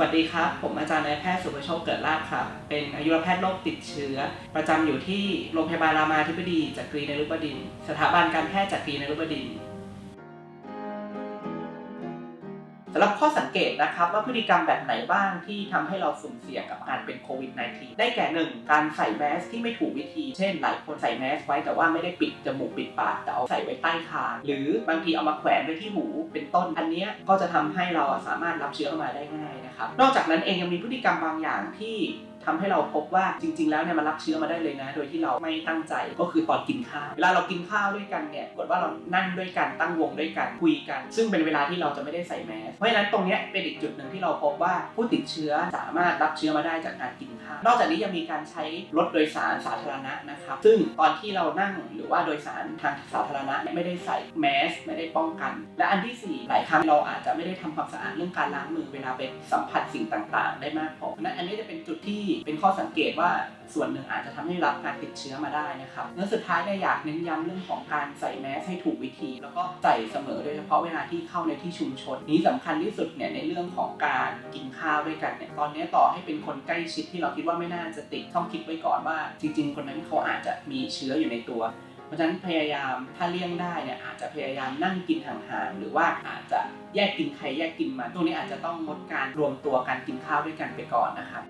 วัสดีครับ ผมอาจารย์นายแพทย์สุภโชคเกิดลาภครับ เป็นอายุรแพทย์โรคติดเชื้อ ประจำอยู่ที่โรงพยาบาลรามาธิบดีจักรีนรุบดิน สถาบันการแพทย์จักรีนรุบดิน สำหรับข้อสังเกตนะครับว่าพฤติกรรมแบบไหนบ้างที่ทำให้เราสุ่มเสี่ยงกับการเป็นโควิด -19 ได้แก่หนึ่งการใส่แมสที่ไม่ถูกวิธี เช่น หลายคนใส่แมสไว้แต่ว่าไม่ได้ปิดจมูกปิดปากแต่เอาใส่ไว้ใต้คางหรือบางทีเอามาแขวนไว้ที่หูเป็นต้น อันนี้ก็จะทำให้เราสามารถรับเชื้อเข้ามาได้ง่ายนะครับ นอกจากนั้นเองยังมีพฤติกรรมบางอย่างที่ ทำให้เราพบว่าจริง ๆ แล้วเนี่ยมันรับเชื้อมาได้เลยนะ โดยที่เราไม่ตั้งใจก็คือตอนกินข้าวเวลาเรากินข้าวด้วยกันเนี่ยกดว่าเรานั่งด้วยกันตั้งวงด้วยกันคุยกัน ซึ่งเป็นเวลาที่เราจะไม่ได้ใส่แมสเพราะฉะนั้นตรงนี้เป็นอีกจุดหนึ่งที่เราพบว่าผู้ติดเชื้อสามารถรับเชื้อมาได้จากการกินข้าวนอกจากนี้ยังมีการใช้รถโดยสารสาธารณะนะครับ ซึ่งตอนที่เรานั่งหรือว่าโดยสารทางสาธารณะไม่ได้ใส่แมสไม่ได้ป้องกัน และอันที่สี่หลายครั้งเราอาจจะไม่ได้ทำความสะอาดเรื่องการล้างมือเวลาไปสัมผัสสิ่งต่าง ๆ ได้มากพอเพราะฉะนั้นอันนี้จะเป็นจุดที่เป็นข้อสังเกตว่าส่วนหนึ่งอาจจะทำให้รับการติดเชื้อมาได้นะครับแล้วสุดท้ายเนี่ยอยากเน้นย้ำเรื่องของการใส่แมสให้ถูกวิธี แล้วก็ใส่เสมอโดยเฉพาะเวลาที่เข้าในที่ชุมชน นี้สำคัญที่สุดเนี่ยในเรื่องของการกินข้าวด้วยกันเนี่ยตอนนี้ต่อให้เป็นคนใกล้ชิดที่เราคิดว่าไม่น่าจะติดต้องคิดไว้ก่อนว่า จริง ๆ คนนั้นเขาอาจจะมีเชื้ออยู่ในตัวเพราะฉะนั้นพยายามถ้าเลี่ยงได้เนี่ยอาจจะพยายามนั่งกินห่างๆหรือว่าอาจจะแยกกินใครแยกกินมันตรงนี้อาจจะต้องงดการรวมตัวการกินข้าวด้วยกันไปก่อนนะครับ